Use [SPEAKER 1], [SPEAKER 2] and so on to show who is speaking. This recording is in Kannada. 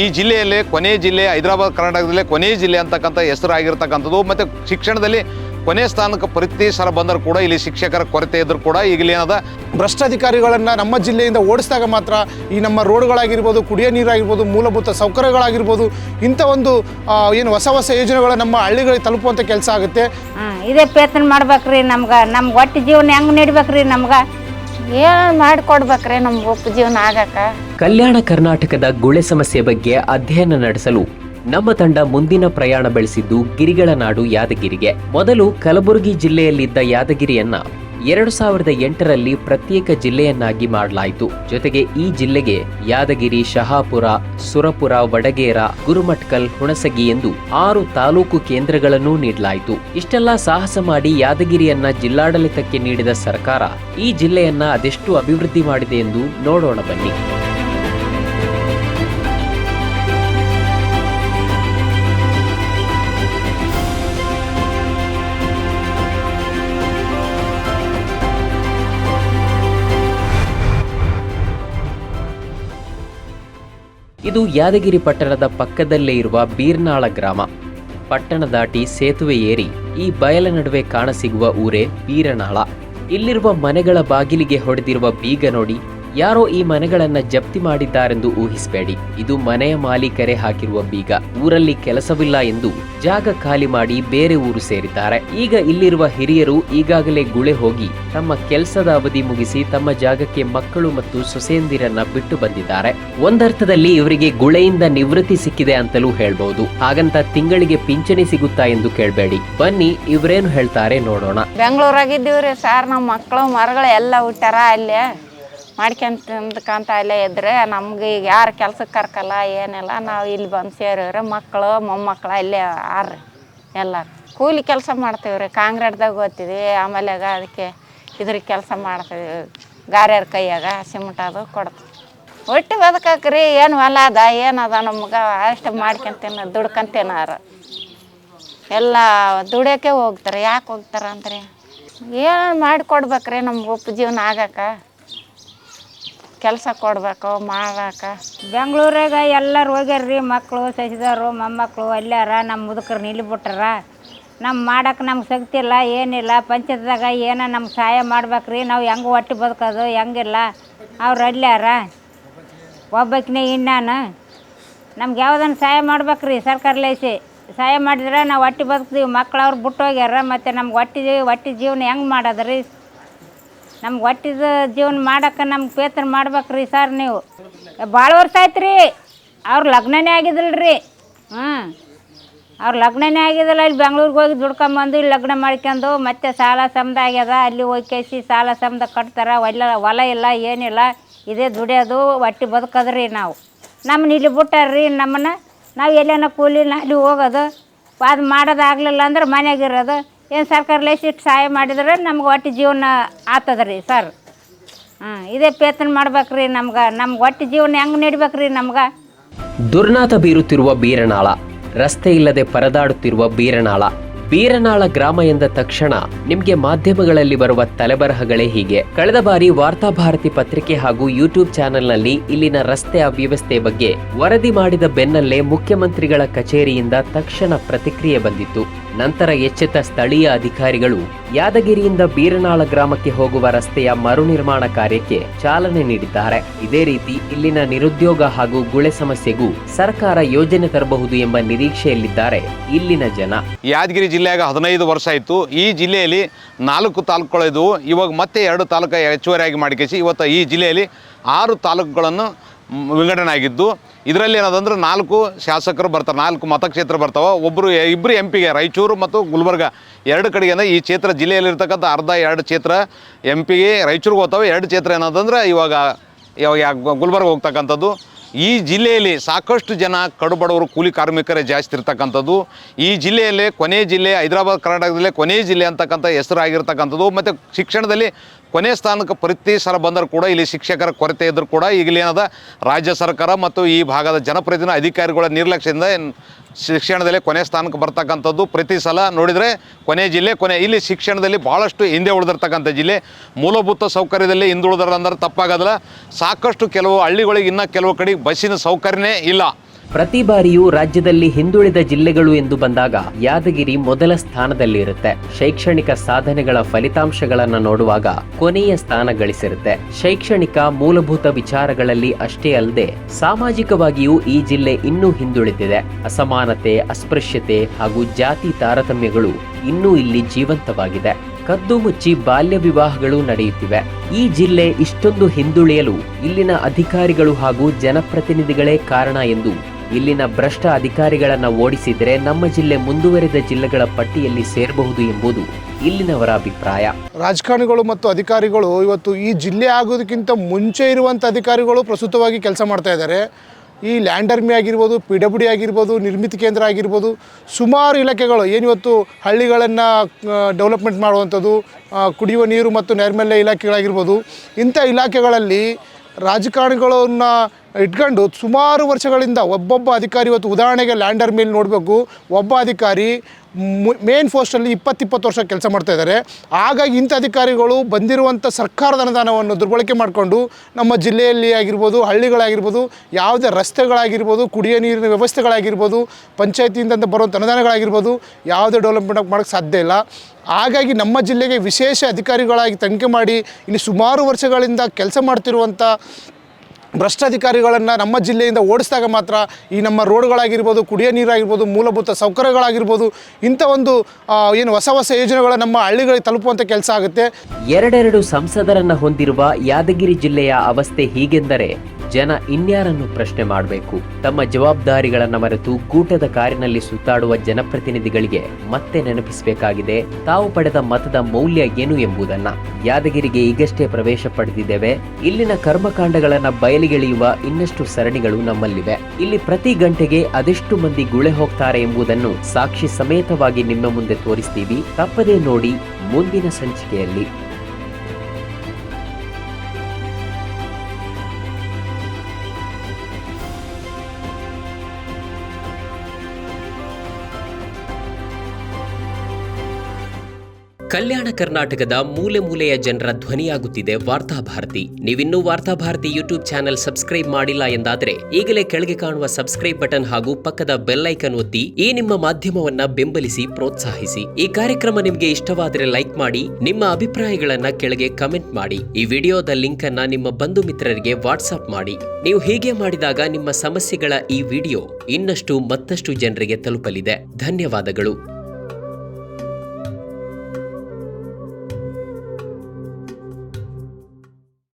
[SPEAKER 1] ಈ ಜಿಲ್ಲೆಯಲ್ಲಿ, ಕೊನೆ ಜಿಲ್ಲೆ, ಹೈದರಾಬಾದ್, ಕರ್ನಾಟಕದಲ್ಲೇ ಕೊನೆ ಜಿಲ್ಲೆ ಅಂತಕ್ಕಂಥ ಹೆಸರು ಆಗಿರ್ತಕ್ಕಂಥದ್ದು ಮತ್ತು ಶಿಕ್ಷಣದಲ್ಲಿ ಕೊನೆ ಸ್ಥಾನಕ್ಕೆ ಪ್ರತಿ ಸಲ ಬಂದರೂ ಕೂಡ ಇಲ್ಲಿ ಶಿಕ್ಷಕರ ಕೊರತೆ ಇದ್ದರೂ ಕೂಡ ಈಗಲೇನದ
[SPEAKER 2] ಭ್ರಷ್ಟಾಧಿಕಾರಿಗಳನ್ನು ನಮ್ಮ ಜಿಲ್ಲೆಯಿಂದ ಓಡಿಸಿದಾಗ ಮಾತ್ರ ಈ ನಮ್ಮ ರೋಡ್ಗಳಾಗಿರ್ಬೋದು, ಕುಡಿಯೋ ನೀರಾಗಿರ್ಬೋದು, ಮೂಲಭೂತ ಸೌಕರ್ಯಗಳಾಗಿರ್ಬೋದು, ಇಂಥ ಒಂದು ಏನು ಹೊಸ ಹೊಸ ಯೋಜನೆಗಳು ನಮ್ಮ ಹಳ್ಳಿಗಳಿಗೆ ತಲುಪುವಂಥ ಕೆಲಸ ಆಗುತ್ತೆ.
[SPEAKER 3] ಇದೇ ಪ್ರಯತ್ನ ಮಾಡ್ಬೇಕ್ರಿ ನಮ್ಗೆ. ನಮ್ಗೆ ಒಟ್ಟು ಜೀವನ ಹೆಂಗೆ ನೀಡ್ಬೇಕ್ರಿ ನಮ್ಗೆ? ಏನು ಮಾಡಿಕೊಡ್ಬೇಕ್ರಿ ನಮ್ಗೆ ಒಪ್ಪು ಜೀವನ ಆಗಕ್ಕೆ?
[SPEAKER 4] ಕಲ್ಯಾಣ ಕರ್ನಾಟಕದ ಗುಳೆ ಸಮಸ್ಯೆ ಬಗ್ಗೆ ಅಧ್ಯಯನ ನಡೆಸಲು ನಮ್ಮ ತಂಡ ಮುಂದಿನ ಪ್ರಯಾಣ ಬೆಳೆಸಿದ್ದು ಗಿರಿಗಳ ನಾಡು ಯಾದಗಿರಿಗೆ. ಮೊದಲು ಕಲಬುರಗಿ ಜಿಲ್ಲೆಯಲ್ಲಿದ್ದ ಯಾದಗಿರಿಯನ್ನ ಎರಡು ಸಾವಿರದ ಎಂಟರಲ್ಲಿ ಪ್ರತ್ಯೇಕ ಜಿಲ್ಲೆಯನ್ನಾಗಿ ಮಾಡಲಾಯಿತು. ಜೊತೆಗೆ ಈ ಜಿಲ್ಲೆಗೆ ಯಾದಗಿರಿ, ಶಹಾಪುರ, ಸುರಪುರ, ವಡಗೇರ, ಗುರುಮಟ್ಕಲ್, ಹುಣಸಗಿ ಎಂದು ಆರು ತಾಲೂಕು ಕೇಂದ್ರಗಳನ್ನು ನೀಡಲಾಯಿತು. ಇಷ್ಟೆಲ್ಲ ಸಾಹಸ ಮಾಡಿ ಯಾದಗಿರಿಯನ್ನ ಜಿಲ್ಲಾಡಳಿತಕ್ಕೆ ನೀಡಿದ ಸರ್ಕಾರ ಈ ಜಿಲ್ಲೆಯನ್ನ ಅದೆಷ್ಟು ಅಭಿವೃದ್ಧಿ ಮಾಡಿದೆ ಎಂದು ನೋಡೋಣ ಬನ್ನಿ. ಇದು ಯಾದಗಿರಿ ಪಟ್ಟಣದ ಪಕ್ಕದಲ್ಲೇ ಇರುವ ಬೀರ್ನಾಳ ಗ್ರಾಮ. ಪಟ್ಟಣ ದಾಟಿ ಸೇತುವೆ ಏರಿ ಈ ಬಯಲ ನಡುವೆ ಕಾಣಸಿಗುವ ಊರೇ ಬೀರನಾಳ. ಇಲ್ಲಿರುವ ಮನೆಗಳ ಬಾಗಿಲಿಗೆ ಹೊಡೆದಿರುವ ಬೀಗ ನೋಡಿ ಯಾರೋ ಈ ಮನೆಗಳನ್ನ ಜಪ್ತಿ ಮಾಡಿದ್ದಾರೆಂದು ಊಹಿಸಬೇಡಿ. ಇದು ಮನೆಯ ಮಾಲೀಕರೇ ಹಾಕಿರುವ ಬೀಗ. ಊರಲ್ಲಿ ಕೆಲಸವಿಲ್ಲ ಎಂದು ಜಾಗ ಖಾಲಿ ಮಾಡಿ ಬೇರೆ ಊರು ಸೇರಿದ್ದಾರೆ. ಈಗ ಇಲ್ಲಿರುವ ಹಿರಿಯರು ಈಗಾಗಲೇ ಗುಳೆ ಹೋಗಿ ತಮ್ಮ ಕೆಲಸದ ಅವಧಿ ಮುಗಿಸಿ ತಮ್ಮ ಜಾಗಕ್ಕೆ ಮಕ್ಕಳು ಮತ್ತು ಸೊಸೆಯಂದಿರನ್ನ ಬಿಟ್ಟು ಬಂದಿದ್ದಾರೆ. ಒಂದರ್ಥದಲ್ಲಿ ಇವರಿಗೆ ಗುಳೆಯಿಂದ ನಿವೃತ್ತಿ ಸಿಕ್ಕಿದೆ ಅಂತಲೂ ಹೇಳ್ಬಹುದು ಹಾಗಂತ ತಿಂಗಳಿಗೆ ಪಿಂಚಣಿ ಸಿಗುತ್ತಾ ಎಂದು ಕೇಳಬೇಡಿ. ಬನ್ನಿ, ಇವರೇನು ಹೇಳ್ತಾರೆ ನೋಡೋಣ.
[SPEAKER 3] ಬೆಂಗಳೂರಾಗಿದ್ದೀವ್ರಿ ಸರ್ ನಮ್ಮ ಮಕ್ಕಳು ಮರಗಳು ಎಲ್ಲ ಹುಟ್ಟಾರ ಅಲ್ಲೇ. ಮಾಡ್ಕೊಂತ ಅಲ್ಲೇ ಇದ್ರೆ ನಮ್ಗೆ ಈಗ ಯಾರು ಕೆಲ್ಸಕ್ಕೆ ಕರ್ಕಲ್ಲ, ಏನಿಲ್ಲ, ನಾವು ಇಲ್ಲಿ ಬಂದು ಸೇರಿವ್ರೆ ಮಕ್ಕಳು ಮೊಮ್ಮಕ್ಕಳು ಅಲ್ಲೇ ಆರ್ರಿ ಎಲ್ಲ ಕೂಲಿ ಕೆಲಸ ಮಾಡ್ತೀವಿ ರೀ ಕಾಂಗ್ರೆಟ್ದಾಗ ಓದ್ತೀವಿ ಆಮೇಲೆ ಅದಕ್ಕೆ ಇದ್ರ ಕೆಲಸ ಮಾಡ್ತೀವಿ. ಗಾರ್ಯಾರ ಕೈಯಾಗ ಅದು ಕೊಡ್ತೀವಿ. ಒಟ್ಟು ಬದುಕಕ್ರಿ ಏನು ಹೊಲ ಅದ ಏನದ ನಮ್ಗೆ, ಅಷ್ಟು ಮಾಡ್ಕೊಂತೀನಿ, ದುಡ್ಕೊಂತೇನಾರ. ಎಲ್ಲ ದುಡಿಯೋಕೆ ಹೋಗ್ತಾರೆ, ಯಾಕೆ ಹೋಗ್ತಾರೆ ಅಂದ್ರೆ? ಏನು ಮಾಡಿಕೊಡ್ಬೇಕ್ರಿ ನಮ್ಗೆ ಉಪ್ಪು ಜೀವನ ಆಗಕ್ಕೆ? ಕೆಲಸ ಕೊಡ್ಬೇಕು ಮಾಡಕ್ಕೆ ಬೆಂಗಳೂರಾಗ ಎಲ್ಲರೂ ಹೋಗ್ಯಾರ್ರಿ ಮಕ್ಕಳು ಸಸಿದವರು ಮೊಮ್ಮಕ್ಕಳು ಅಲ್ಲಾರ ನಮ್ಮ ಮುದುಕರು ನಿಲ್ಬಿಟ್ಟಾರ ನಮ್ಮ ಮಾಡಕ್ಕೆ ನಮ್ಗೆ ಶಕ್ತಿ ಇಲ್ಲ, ಏನಿಲ್ಲ. ಪಂಚಾಯತ್ದಾಗ ಏನೋ ನಮ್ಗೆ ಸಹಾಯ ಮಾಡ್ಬೇಕ್ರಿ. ನಾವು ಹೆಂಗೆ ಹೊಟ್ಟೆ ಬದುಕೋದು, ಹೆಂಗಿಲ್ಲ. ಅವ್ರು ಅಲ್ಲಾರ ಒಬ್ಬಕ್ಕಿನೇ ಇನ್ನಾನು. ನಮ್ಗೆ ಯಾವ್ದನ್ನು ಸಹಾಯ ಮಾಡ್ಬೇಕ್ರಿ ಸರ್ಕಾರ ಲೈಸಿ ಸಹಾಯ ಮಾಡಿದ್ರೆ ನಾವು ಹೊಟ್ಟೆ ಬದುಕ್ತೀವಿ. ಮಕ್ಳು ಅವ್ರು ಬಿಟ್ಟು ಹೋಗ್ಯಾರ, ಮತ್ತು ನಮ್ಗೆ ಹೊಟ್ಟೆ ಹೊಟ್ಟೆ ಜೀವನ ಹೆಂಗೆ ಮಾಡೋದ್ರಿ? ನಮ್ಗೆ ಒಟ್ಟಿದ ಜೀವನ ಮಾಡಕ್ಕೆ ನಮ್ಗೆ ಪೇತ್ರ ಮಾಡ್ಬೇಕು ರೀ ಸರ್ ನೀವು. ಭಾಳ ವರ್ಷ ಆಯ್ತು ರೀ ಅವ್ರ ಲಗ್ನನೇ ಆಗಿದ್ದಿಲ್ಲ ರೀ ಹ್ಞೂ ಅವ್ರ ಲಗ್ನನೇ ಆಗಿದ್ದಿಲ್ಲ, ಇಲ್ಲಿ ಬೆಂಗ್ಳೂರಿಗೆ ಹೋಗಿ ದುಡ್ಕೊಂಬಂದು ಇಲ್ಲಿ ಲಗ್ನ ಮಾಡ್ಕೊಂಡು ಮತ್ತೆ ಸಾಲ ಸಮದ ಆಗ್ಯದ, ಅಲ್ಲಿ ಹೋಗಿ ಕೇಸಿ ಸಾಲ ಸಮದ ಕಟ್ತಾರೆ, ಒಲ್ಲ, ಹೊಲ ಇಲ್ಲ, ಏನಿಲ್ಲ, ಇದೇ ದುಡಿಯೋದು, ಒಟ್ಟಿ ಬದುಕೋದ್ರಿ ನಾವು. ನಮ್ಮನ್ನ ಇಲ್ಲಿ ಬಿಟ್ಟಾರ್ರಿ, ನಮ್ಮನ್ನ ನಾವು ಎಲ್ಲೇನ ಕೂಲಿ ಅಲ್ಲಿ ಹೋಗೋದು, ಅದು ಮಾಡೋದಾಗಲಿಲ್ಲ ಅಂದ್ರೆ ಮನೆಯಾಗಿರೋದು ಏನು ಸರ್ಕಾರ ಇಷ್ಟು ಸಹಾಯ ಮಾಡಿದ್ರೆ ನಮ್ಗೆ ಒಟ್ಟು ಜೀವನ ಆತದ ರೀ ಸರ್. ಹಾಂ, ಇದೇ ಪೇತನ ಮಾಡ್ಬೇಕ್ರಿ ನಮ್ಗೆ. ನಮ್ಗೆ ಒಟ್ಟು ಜೀವನ ಹೆಂಗೆ ರೀ ನಮ್ಗೆ?
[SPEAKER 4] ದುರ್ನಾತ ಬೀರುತ್ತಿರುವ ಬೀರನಾಳ, ರಸ್ತೆ ಇಲ್ಲದೆ ಪರದಾಡುತ್ತಿರುವ ಬೀರನಾಳ. ಬೀರನಾಳ ಗ್ರಾಮ ಎಂದ ತಕ್ಷಣ ನಿಮಗೆ ಮಾಧ್ಯಮಗಳಲ್ಲಿ ಬರುವ ತಲೆಬರಹಗಳೇ ಹೀಗೆ. ಕಳೆದ ಬಾರಿ ವಾರ್ತಾಭಾರತಿ ಪತ್ರಿಕೆ ಹಾಗೂ ಯೂಟ್ಯೂಬ್ ಚಾನೆಲ್ನಲ್ಲಿ ಇಲ್ಲಿನ ರಸ್ತೆ ಅವ್ಯವಸ್ಥೆ ಬಗ್ಗೆ ವರದಿ ಮಾಡಿದ ಬೆನ್ನಲ್ಲೇ ಮುಖ್ಯಮಂತ್ರಿಗಳ ಕಚೇರಿಯಿಂದ ತಕ್ಷಣ ಪ್ರತಿಕ್ರಿಯೆ ಬಂದಿತ್ತು. ನಂತರ ಎಚ್ಚೆತ್ತ ಸ್ಥಳೀಯ ಅಧಿಕಾರಿಗಳು ಯಾದಗಿರಿಯಿಂದ ಬೀರನಾಳ ಗ್ರಾಮಕ್ಕೆ ಹೋಗುವ ರಸ್ತೆಯ ಮರು ನಿರ್ಮಾಣ ಕಾರ್ಯಕ್ಕೆ ಚಾಲನೆ ನೀಡಿದ್ದಾರೆ. ಇದೇ ರೀತಿ ಇಲ್ಲಿನ ನಿರುದ್ಯೋಗ ಹಾಗೂ ಗುಳೆ ಸಮಸ್ಯೆಗೂ ಸರ್ಕಾರ ಯೋಜನೆ ತರಬಹುದು ಎಂಬ ನಿರೀಕ್ಷೆಯಲ್ಲಿದ್ದಾರೆ ಇಲ್ಲಿನ ಜನ.
[SPEAKER 1] ಯಾದಗಿರಿ ಜಿಲ್ಲೆಯಾಗ ಹದಿನೈದು ವರ್ಷ ಆಯಿತು. ಈ ಜಿಲ್ಲೆಯಲ್ಲಿ ನಾಲ್ಕು ತಾಲೂಕುಗಳಿದ್ವು ಇವಾಗ ಮತ್ತೆ ಎರಡು ತಾಲೂಕು ಹೆಚ್ಚುವರಿಯಾಗಿ ಮಾಡಿಕೇಸಿ. ಇವತ್ತು ಈ ಜಿಲ್ಲೆಯಲ್ಲಿ ಆರು ತಾಲೂಕುಗಳನ್ನು ವಿಂಗಡಣೆ ಆಗಿದ್ದು ಇದರಲ್ಲಿ ಏನದಂದ್ರೆ ನಾಲ್ಕು ಶಾಸಕರು ಬರ್ತಾರೆ, ನಾಲ್ಕು ಮತಕ್ಷೇತ್ರ ಬರ್ತಾವೆ. ಒಬ್ಬರು ಇಬ್ಬರು ಎಂ ಪಿಗೆ ರಾಯಚೂರು ಮತ್ತು ಗುಲ್ಬರ್ಗ. ಎರಡು ಕಡೆಗೆ ಈ ಕ್ಷೇತ್ರ ಜಿಲ್ಲೆಯಲ್ಲಿರ್ತಕ್ಕಂಥ ಅರ್ಧ ಎರಡು ಕ್ಷೇತ್ರ ಎಂ ಪಿಗೆ ರಾಯಚೂರಿಗೆ ಹೋಗ್ತಾವೆ. ಎರಡು ಕ್ಷೇತ್ರ ಏನದಂದ್ರೆ ಇವಾಗ ಇವಾಗ ಗುಲ್ಬರ್ಗ ಹೋಗ್ತಕ್ಕಂಥದ್ದು. ಈ ಜಿಲ್ಲೆಯಲ್ಲಿ ಸಾಕಷ್ಟು ಜನ ಕಡುಬಡವರು, ಕೂಲಿ ಕಾರ್ಮಿಕರೇ ಜಾಸ್ತಿ ಇರ್ತಕ್ಕಂಥದ್ದು. ಈ ಜಿಲ್ಲೆಯಲ್ಲಿ ಕೊನೆ ಜಿಲ್ಲೆ, ಹೈದರಾಬಾದ್, ಕರ್ನಾಟಕದಲ್ಲೇ ಕೊನೆ ಜಿಲ್ಲೆ ಅಂತಕ್ಕಂಥ ಹೆಸರಾಗಿರ್ತಕ್ಕಂಥದ್ದು. ಮತ್ತು ಶಿಕ್ಷಣದಲ್ಲಿ ಕೊನೆ ಸ್ಥಾನಕ್ಕೆ ಪ್ರತಿ ಸಲ ಬಂದರೂ ಕೂಡ ಇಲ್ಲಿ ಶಿಕ್ಷಕರ ಕೊರತೆ ಇದ್ದರೂ ಕೂಡ ಈಗಲೇನದ ರಾಜ್ಯ ಸರ್ಕಾರ ಮತ್ತು ಈ ಭಾಗದ ಜನಪ್ರತಿನಿಧಿ ಅಧಿಕಾರಿಗಳ ನಿರ್ಲಕ್ಷ್ಯದಿಂದ ಶಿಕ್ಷಣದಲ್ಲಿ ಕೊನೆ ಸ್ಥಾನಕ್ಕೆ ಬರ್ತಕ್ಕಂಥದ್ದು ಪ್ರತಿ ಸಲ ನೋಡಿದರೆ ಕೊನೆ ಜಿಲ್ಲೆ, ಕೊನೆ ಇಲ್ಲಿ ಶಿಕ್ಷಣದಲ್ಲಿ ಭಾಳಷ್ಟು ಹಿಂದೆ ಉಳಿದಿರ್ತಕ್ಕಂಥ ಜಿಲ್ಲೆ. ಮೂಲಭೂತ ಸೌಕರ್ಯದಲ್ಲಿ ಹಿಂದುಳಿದ್ರಂದ್ರೆ ತಪ್ಪಾಗೋದಿಲ್ಲ. ಸಾಕಷ್ಟು ಕೆಲವು ಹಳ್ಳಿಗಳಿಗೆ ಇನ್ನೂ ಕೆಲವು ಕಡೆ ಬಸ್ಸಿನ ಸೌಕರ್ಯನೇ ಇಲ್ಲ.
[SPEAKER 4] ಪ್ರತಿ ಬಾರಿಯೂ ರಾಜ್ಯದಲ್ಲಿ ಹಿಂದುಳಿದ ಜಿಲ್ಲೆಗಳು ಎಂದು ಬಂದಾಗ ಯಾದಗಿರಿ ಮೊದಲ ಸ್ಥಾನದಲ್ಲಿರುತ್ತೆ. ಶೈಕ್ಷಣಿಕ ಸಾಧನೆಗಳ ಫಲಿತಾಂಶಗಳನ್ನು ನೋಡುವಾಗ ಕೊನೆಯ ಸ್ಥಾನ ಗಳಿಸಿರುತ್ತೆ. ಶೈಕ್ಷಣಿಕ ಮೂಲಭೂತ ವಿಚಾರಗಳಲ್ಲಿ ಅಷ್ಟೇ ಅಲ್ಲದೆ ಸಾಮಾಜಿಕವಾಗಿಯೂ ಈ ಜಿಲ್ಲೆ ಇನ್ನೂ ಹಿಂದುಳಿದಿದೆ. ಅಸಮಾನತೆ, ಅಸ್ಪೃಶ್ಯತೆ ಹಾಗೂ ಜಾತಿ ತಾರತಮ್ಯಗಳು ಇನ್ನೂ ಇಲ್ಲಿ ಜೀವಂತವಾಗಿದೆ. ಕದ್ದು ಮುಚ್ಚಿ ಬಾಲ್ಯ ವಿವಾಹಗಳು ನಡೆಯುತ್ತಿವೆ. ಈ ಜಿಲ್ಲೆ ಇಷ್ಟೊಂದು ಹಿಂದುಳಿಯಲು ಇಲ್ಲಿನ ಅಧಿಕಾರಿಗಳು ಹಾಗೂ ಜನಪ್ರತಿನಿಧಿಗಳೇ ಕಾರಣ ಎಂದು ಇಲ್ಲಿನ ಭ್ರಷ್ಟ ಅಧಿಕಾರಿಗಳನ್ನು ಓಡಿಸಿದರೆ ನಮ್ಮ ಜಿಲ್ಲೆ ಮುಂದುವರೆದ ಜಿಲ್ಲೆಗಳ ಪಟ್ಟಿಯಲ್ಲಿ ಸೇರಬಹುದು ಎಂಬುದು ಇಲ್ಲಿನವರ ಅಭಿಪ್ರಾಯ.
[SPEAKER 2] ರಾಜಕಾರಣಿಗಳು ಮತ್ತು ಅಧಿಕಾರಿಗಳು ಇವತ್ತು ಈ ಜಿಲ್ಲೆ ಆಗೋದಕ್ಕಿಂತ ಮುಂಚೆ ಇರುವಂಥ ಅಧಿಕಾರಿಗಳು ಪ್ರಸ್ತುತವಾಗಿ ಕೆಲಸ ಮಾಡ್ತಾ ಇದ್ದಾರೆ. ಈ ಲ್ಯಾಂಡರ್ಮಿ ಆಗಿರ್ಬೋದು, ಪಿ ಡಬ್ಲ್ಯೂ ಡಿ ಆಗಿರ್ಬೋದು, ನಿರ್ಮಿತಿ ಕೇಂದ್ರ ಆಗಿರ್ಬೋದು, ಸುಮಾರು ಇಲಾಖೆಗಳು ಏನಿವತ್ತು ಹಳ್ಳಿಗಳನ್ನು ಡೆವಲಪ್ಮೆಂಟ್ ಮಾಡುವಂಥದ್ದು ಕುಡಿಯುವ ನೀರು ಮತ್ತು ನೈರ್ಮಲ್ಯ ಇಲಾಖೆಗಳಾಗಿರ್ಬೋದು, ಇಂಥ ಇಲಾಖೆಗಳಲ್ಲಿ ರಾಜಕಾರಣಿಗಳನ್ನ ಇಟ್ಕೊಂಡು ಸುಮಾರು ವರ್ಷಗಳಿಂದ ಒಬ್ಬೊಬ್ಬ ಅಧಿಕಾರಿ ಇವತ್ತು ಉದಾಹರಣೆಗೆ ಲ್ಯಾಂಡರ್ ಮೇಲೆ ನೋಡಬೇಕು. ಒಬ್ಬ ಅಧಿಕಾರಿ ಮೇನ್ ಪೋಸ್ಟಲ್ಲಿ ಇಪ್ಪತ್ತಿಪ್ಪತ್ತು ವರ್ಷ ಕೆಲಸ ಮಾಡ್ತಾ ಇದ್ದಾರೆ. ಹಾಗಾಗಿ ಇಂಥ ಅಧಿಕಾರಿಗಳು ಬಂದಿರುವಂಥ ಸರ್ಕಾರದ ಅನುದಾನವನ್ನು ದುರ್ಬಳಕೆ ಮಾಡಿಕೊಂಡು ನಮ್ಮ ಜಿಲ್ಲೆಯಲ್ಲಿ ಆಗಿರ್ಬೋದು, ಹಳ್ಳಿಗಳಾಗಿರ್ಬೋದು, ಯಾವುದೇ ರಸ್ತೆಗಳಾಗಿರ್ಬೋದು, ಕುಡಿಯೋ ನೀರಿನ ವ್ಯವಸ್ಥೆಗಳಾಗಿರ್ಬೋದು, ಪಂಚಾಯತಿಯಿಂದ ಬರುವಂಥ ಅನುದಾನಗಳಾಗಿರ್ಬೋದು ಯಾವುದೇ ಡೆವಲಪ್ಮೆಂಟ್ ಮಾಡೋಕ್ಕೆ ಸಾಧ್ಯ ಇಲ್ಲ. ಹಾಗಾಗಿ ನಮ್ಮ ಜಿಲ್ಲೆಗೆ ವಿಶೇಷ ಅಧಿಕಾರಿಗಳಾಗಿ ತನಿಖೆ ಮಾಡಿ ಇಲ್ಲಿ ಸುಮಾರು ವರ್ಷಗಳಿಂದ ಕೆಲಸ ಮಾಡ್ತಿರುವಂಥ ಭ್ರಷ್ಟಾಧಿಕಾರಿಗಳನ್ನು ನಮ್ಮ ಜಿಲ್ಲೆಯಿಂದ ಓಡಿಸಿದಾಗ ಮಾತ್ರ ಈ ನಮ್ಮ ರೋಡ್ಗಳಾಗಿರ್ಬೋದು, ಕುಡಿಯೋ ನೀರಾಗಿರ್ಬೋದು, ಮೂಲಭೂತ ಸೌಕರ್ಯಗಳಾಗಿರ್ಬೋದು, ಇಂಥ ಒಂದು ಏನು ಹೊಸ ಹೊಸ ಯೋಜನೆಗಳು ನಮ್ಮ ಹಳ್ಳಿಗಳಿಗೆ ತಲುಪುವಂಥ ಕೆಲಸ ಆಗುತ್ತೆ.
[SPEAKER 4] ಎರಡೆರಡು ಸಂಸದರನ್ನ ಹೊಂದಿರುವ ಯಾದಗಿರಿ ಜಿಲ್ಲೆಯ ಅವಸ್ಥೆ ಹೀಗೆಂದರೆ ಜನ ಇನ್ಯಾರನ್ನು ಪ್ರಶ್ನೆ ಮಾಡಬೇಕು? ತಮ್ಮ ಜವಾಬ್ದಾರಿಗಳನ್ನು ಮರೆತು ಕೂಟದ ಕಾರಿನಲ್ಲಿ ಸುತ್ತಾಡುವ ಜನಪ್ರತಿನಿಧಿಗಳಿಗೆ ಮತ್ತೆ ನೆನಪಿಸಬೇಕಾಗಿದೆ. ತಾವು ಪಡೆದ ಮತದ ಮೌಲ್ಯ ಏನು ಎಂಬುದನ್ನ. ಯಾದಗಿರಿಗೆ ಈಗಷ್ಟೇ ಪ್ರವೇಶ ಪಡೆದಿದ್ದೇವೆ. ಇಲ್ಲಿನ ಕರ್ಮಕಾಂಡಗಳನ್ನ ಬಯಲಿಗೆಳೆಯುವ ಇನ್ನಷ್ಟು ಸರಣಿಗಳು ನಮ್ಮಲ್ಲಿವೆ. ಇಲ್ಲಿ ಪ್ರತಿ ಗಂಟೆಗೆ ಅದೆಷ್ಟು ಮಂದಿ ಗುಳೆ ಹೋಗ್ತಾರೆ ಎಂಬುದನ್ನು ಸಾಕ್ಷಿ ಸಮೇತವಾಗಿ ನಿಮ್ಮ ಮುಂದೆ ತೋರಿಸ್ತೀವಿ. ತಪ್ಪದೇ ನೋಡಿ ಮುಂದಿನ ಸಂಚಿಕೆಯಲ್ಲಿ. ಕಲ್ಯಾಣ ಕರ್ನಾಟಕದ ಮೂಲೆ ಮೂಲೆಯ ಜನರ ಧ್ವನಿಯಾಗುತ್ತಿದೆ ವಾರ್ತಾಭಾರತಿ ನೀವಿನ್ನೂ ವಾರ್ತಾಭಾರತಿ ಯೂಟ್ಯೂಬ್ ಚಾನೆಲ್ ಸಬ್ಸ್ಕ್ರೈಬ್ ಮಾಡಿಲ್ಲ ಎಂದಾದರೆ ಈಗಲೇ ಕೆಳಗೆ ಕಾಣುವ ಸಬ್ಸ್ಕ್ರೈಬ್ ಬಟನ್ ಹಾಗೂ ಪಕ್ಕದ ಬೆಲ್ಲೈಕನ್ ಒತ್ತಿ ಈ ನಿಮ್ಮ ಮಾಧ್ಯಮವನ್ನ ಬೆಂಬಲಿಸಿ ಪ್ರೋತ್ಸಾಹಿಸಿ. ಈ ಕಾರ್ಯಕ್ರಮ ನಿಮಗೆ ಇಷ್ಟವಾದರೆ ಲೈಕ್ ಮಾಡಿ, ನಿಮ್ಮ ಅಭಿಪ್ರಾಯಗಳನ್ನ ಕೆಳಗೆ ಕಮೆಂಟ್ ಮಾಡಿ. ಈ ವಿಡಿಯೋದ ಲಿಂಕ್ ಅನ್ನ ನಿಮ್ಮ ಬಂಧು ಮಿತ್ರರಿಗೆ ವಾಟ್ಸ್ಆಪ್ ಮಾಡಿ. ನೀವು ಹೀಗೆ ಮಾಡಿದಾಗ ನಿಮ್ಮ ಸಮಸ್ಯೆಗಳ ಈ ವಿಡಿಯೋ ಇನ್ನಷ್ಟು ಮತ್ತಷ್ಟು ಜನರಿಗೆ ತಲುಪಲಿದೆ. ಧನ್ಯವಾದಗಳು.